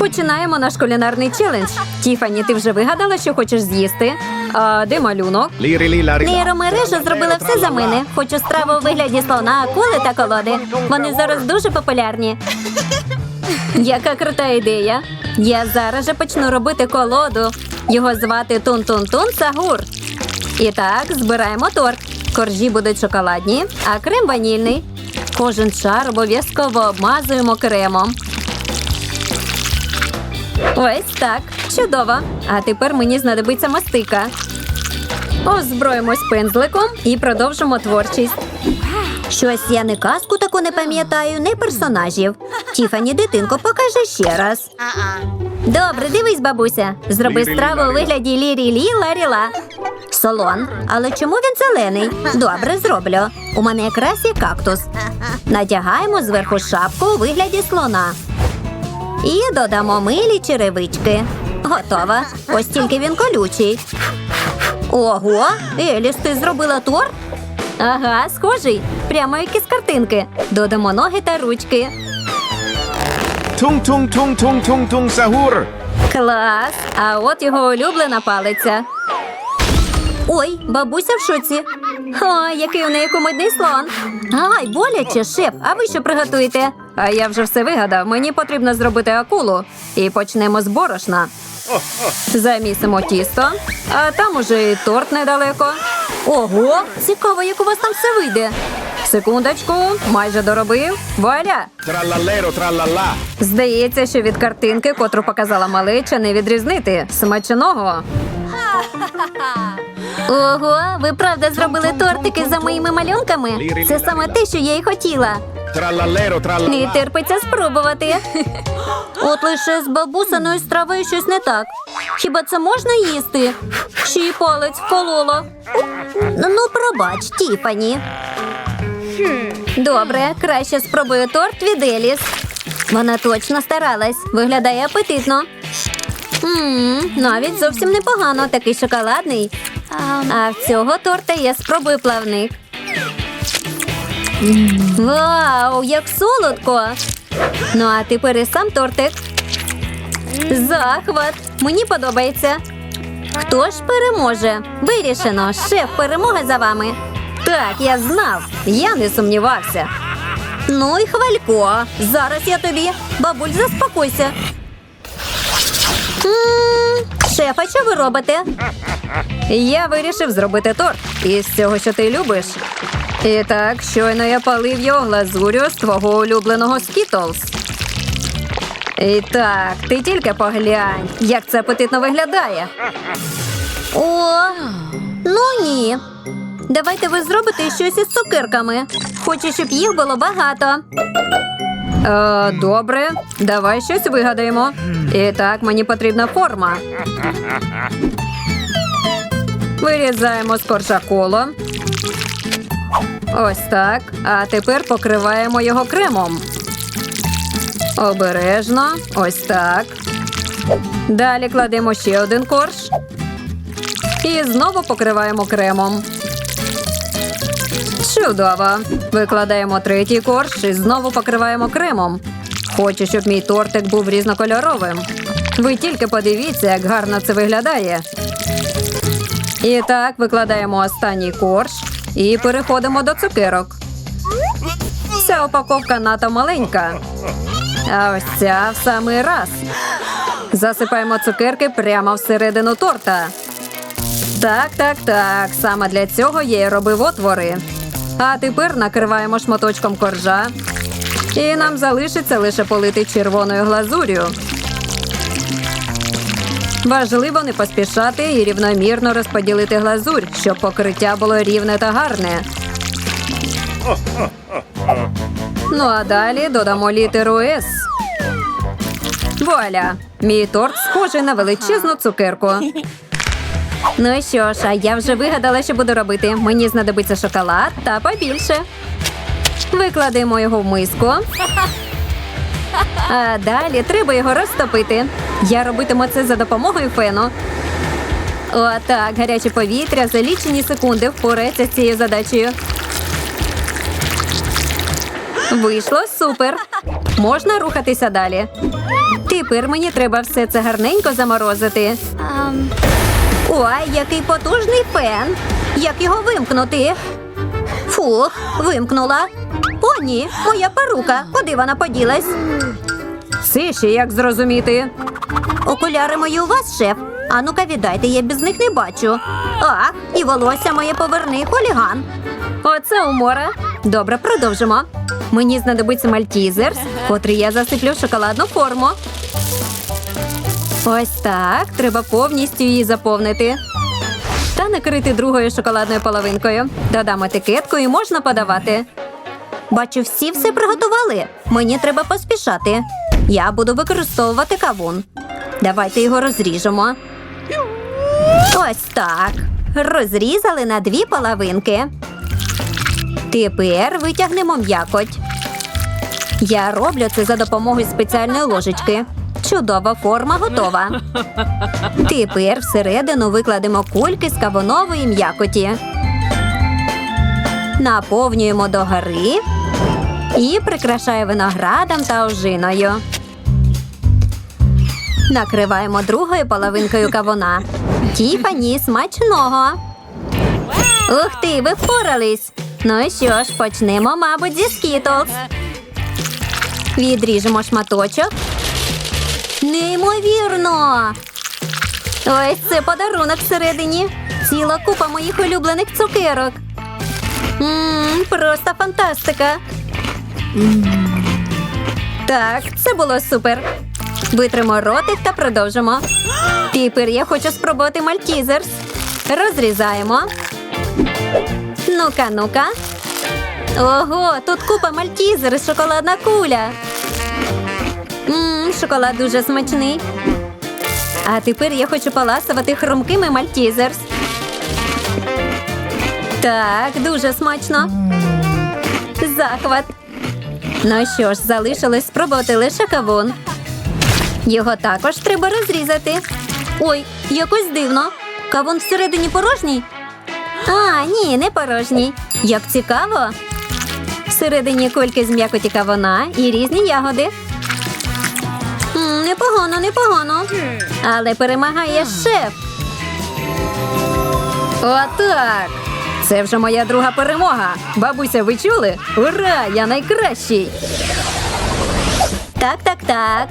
Починаємо наш кулінарний челендж. Тіфані, ти вже вигадала, що хочеш з'їсти? А де малюнок? Нейромережа зробила все за мене. Хочу страву у вигляді слона, акули та колоди. Вони зараз дуже популярні. Яка крута ідея. Я зараз же почну робити колоду. Його звати Тун-Тун-Тун Сагур. І так, збираємо торт. Коржі будуть шоколадні, а крем ванільний. Кожен шар обов'язково обмазуємо кремом. Ось так. Чудово. А тепер мені знадобиться мастика. Озброїмось пензликом і продовжимо творчість. Щось я не казку таку не пам'ятаю, не персонажів. Тіфані, дитинко, покажи ще раз. Добре, дивись, бабуся. Зроби страву у вигляді лірі-лі ларіла. Солон. Але чому він зелений? Добре, зроблю. У мене якраз є кактус. Надягаємо зверху шапку у вигляді слона. І додамо милі черевички. Готово. Ось тільки він колючий. Ого, Еліс, ти зробила торт? Ага, схожий. Прямо як із картинки. Додамо ноги та ручки. Тунг тунг тунг тунг тунг тунг сагур. Клас! А от його улюблена палиця. Ой, бабуся в шоці. Ой, який у неї кумедний слон. Ай, боляче, шеф. А ви що приготуєте? А я вже все вигадав. Мені потрібно зробити акулу. І почнемо з борошна. Замісимо тісто, а там уже і торт недалеко. Ого, цікаво, як у вас там все вийде. Секундочку, майже доробив. Валя! Тралалеро тралала. Здається, що від картинки, котру показала малеча, не відрізнити. Смачного. Ого, ви правда зробили тортики за моїми малюнками? Це саме те, що я й хотіла. Тралалеро Не терпиться спробувати. От лише з бабусиною стравою щось не так. Хіба це можна їсти? Ще й палець вколола. Ну, пробач, Тіфані. Добре, краще спробую торт від Еліс. Вона точно старалась. Виглядає апетитно. Мм, навіть зовсім непогано, такий шоколадний. А в цього торта я спробую плавник. Вау, як солодко! Ну, а тепер і сам тортик. Захват! Мені подобається. Хто ж переможе? Вирішено, шеф, перемога за вами. Так, я знав, я не сумнівався. Ну і хвалько. Зараз я тобі. Бабуль, заспокойся. М, Шеф, а що ви робите? Я вирішив зробити торт із цього, що ти любиш. І так, щойно я палив його глазурю з твого улюбленого Скітлз. І так, ти тільки поглянь, як це апетитно виглядає. О, ну ні. Давайте ви зробите щось із цукерками. Хочу, щоб їх було багато. Е, добре, давай щось вигадаємо. І так, мені потрібна форма. Вирізаємо з коржа коло. Ось так. А тепер покриваємо його кремом. Обережно. Ось так. Далі кладемо ще один корж. І знову покриваємо кремом. Чудово. Викладаємо третій корж і знову покриваємо кремом. Хочу, щоб мій тортик був різнокольоровим. Ви тільки подивіться, як гарно це виглядає. І так, викладаємо останній корж і переходимо до цукерок. Ця упаковка надто маленька. А ось ця в самий раз. Засипаємо цукерки прямо всередину торта. Так, так, так. Саме для цього я й робив отвори. А тепер накриваємо шматочком коржа. І нам залишиться лише полити червоною глазур'ю. Важливо не поспішати і рівномірно розподілити глазурь, щоб покриття було рівне та гарне. Ну а далі додамо літеру С. Вуаля! Мій торт схожий на величезну цукерку. Ну що ж, а я вже вигадала, що буду робити. Мені знадобиться шоколад та побільше. Викладемо його в миску. А далі треба його розтопити. Я робитиму це за допомогою фену. Отак, гаряче повітря за лічені секунди впорається з цією задачею. Вийшло супер. Можна рухатися далі. Тепер мені треба все це гарненько заморозити. Ой, який потужний фен. Як його вимкнути? Фух, вимкнула. О, ні, моя перука. Куди вона поділась? Ще як зрозуміти. Окуляри мої у вас, шеф. А ну-ка віддайте, я без них не бачу. Ах, і волосся моє поверни, хуліган. Оце умора. Добре, продовжимо. Мені знадобиться мальтізерс, котрий я засиплю в шоколадну форму. Ось так. Треба повністю її заповнити. Та накрити другою шоколадною половинкою. Додам етикетку і можна подавати. Бачу, всі все приготували. Мені треба поспішати. Я буду використовувати кавун. Давайте його розріжемо. Ось так. Розрізали на дві половинки. Тепер витягнемо м'якоть. Я роблю це за допомогою спеціальної ложечки. Чудова форма готова. Тепер всередину викладемо кульки з кавунової м'якоті. Наповнюємо догори і прикрашаю виноградом та ожиною. Накриваємо другою половинкою кавуна. Тіфані смачного. Ух ти, ви впорались. Ну що ж, почнемо, мабуть, зі скітлз. Відріжемо шматочок. Неймовірно! Ось це подарунок всередині. Ціла купа моїх улюблених цукерок. Мм, просто фантастика. Так, це було супер. Витримо ротик та продовжимо. Тепер я хочу спробувати мальтізерс. Розрізаємо. Ну-ка, ну-ка. Ого, тут купа мальтізерс, шоколадна куля. Мм, шоколад дуже смачний. А тепер я хочу поласувати хрумкими мальтізерс. Так, дуже смачно. Захват. Ну що ж, залишилось спробувати лише кавун. Його також треба розрізати. Ой, якось дивно. Кавун всередині порожній? А, ні, не порожній. Як цікаво. Всередині кульки з м'якоті кавуна і різні ягоди. М, Непогано, непогано. Але перемагає шеф. Отак. Це вже моя друга перемога. Бабуся, ви чули? Ура! Я найкращий. Так, так, так.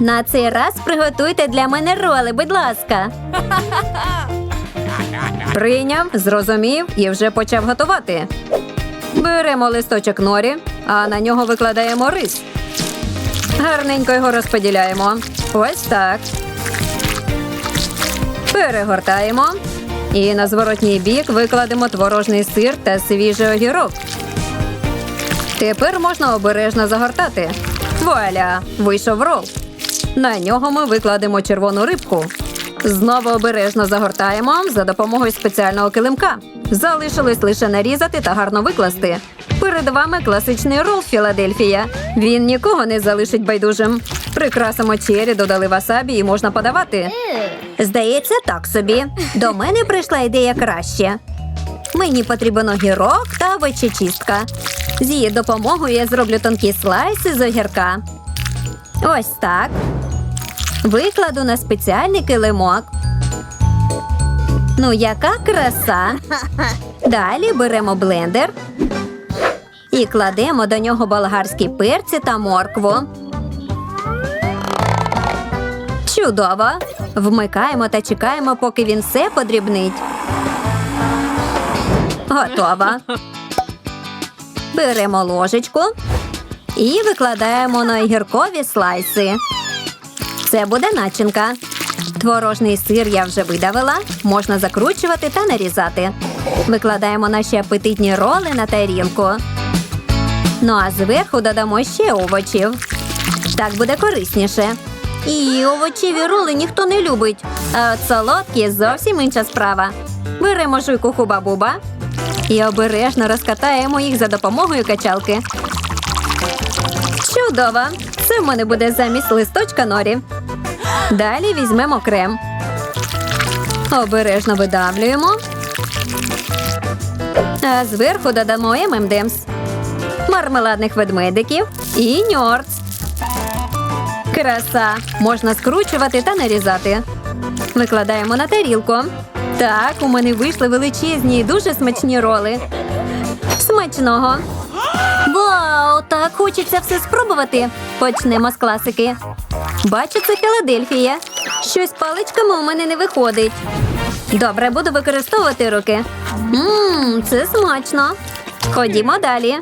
На цей раз приготуйте для мене роли, будь ласка. Прийняв, зрозумів і вже почав готувати. Беремо листочок норі, а на нього викладаємо рис. Гарненько його розподіляємо. Ось так. Перегортаємо. І на зворотній бік викладемо творожний сир та свіжий огірок. Тепер можна обережно загортати. Вуаля! Вийшов рол. На нього ми викладемо червону рибку. Знову обережно загортаємо за допомогою спеціального килимка. Залишилось лише нарізати та гарно викласти. Перед вами класичний рол Філадельфія. Він нікого не залишить байдужим. Прикрасимо чері, додали васабі і можна подавати. Здається, так собі. До мене прийшла ідея краще. Мені потрібен огірок та овочечистка. З її допомогою я зроблю тонкі слайси з огірка. Ось так. Викладу на спеціальний килимок. Ну, яка краса. Далі беремо блендер і кладемо до нього болгарські перці та моркву. Чудово! Вмикаємо та чекаємо, поки він все подрібнить. Готово. Беремо ложечку і викладаємо на огіркові слайси. Це буде начинка. Творожний сир я вже видавила, можна закручувати та нарізати. Викладаємо наші апетитні роли на тарілку. Ну а зверху додамо ще овочів. Так буде корисніше. І овочеві роли ніхто не любить. А от солодкі зовсім інша справа. Беремо жуйку хуба-буба і обережно розкатаємо їх за допомогою качалки. Чудово! Це в мене буде замість листочка норі. Далі візьмемо крем. Обережно видавлюємо. А зверху додамо ММДМС, мармеладних ведмедиків і ньорц. Краса. Можна скручувати та нарізати. Викладаємо на тарілку. Так, у мене вийшли величезні і дуже смачні роли. Смачного. Вау, так хочеться все спробувати. Почнемо з класики. Бачу, це Філадельфія. Щось паличками у мене не виходить. Добре, буду використовувати руки. Ммм, це смачно. Ходімо далі.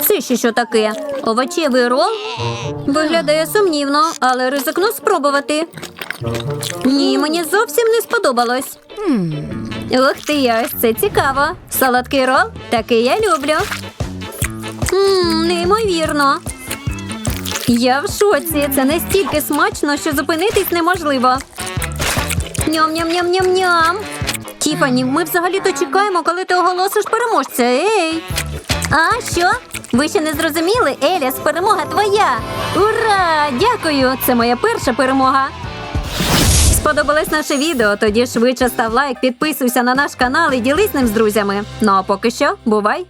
Це ще що таке? Овочевий рол? Виглядає сумнівно, але ризикну спробувати. Ні, мені зовсім не сподобалось. Ух ти, ось це цікаво. Солодкий рол? Такий я люблю. Ммм, неймовірно. Я в шоці. Це настільки смачно, що зупинитись неможливо. Ням-ням-ням-ням-ням. Тіфані, ми взагалі-то чекаємо, коли ти оголосиш переможця. Ей! А що? Ви ще не зрозуміли? Еліс, перемога твоя! Ура! Дякую! Це моя перша перемога. Сподобалось наше відео? Тоді швидше став лайк, підписуйся на наш канал і ділись ним з друзями. Ну а поки що, бувай!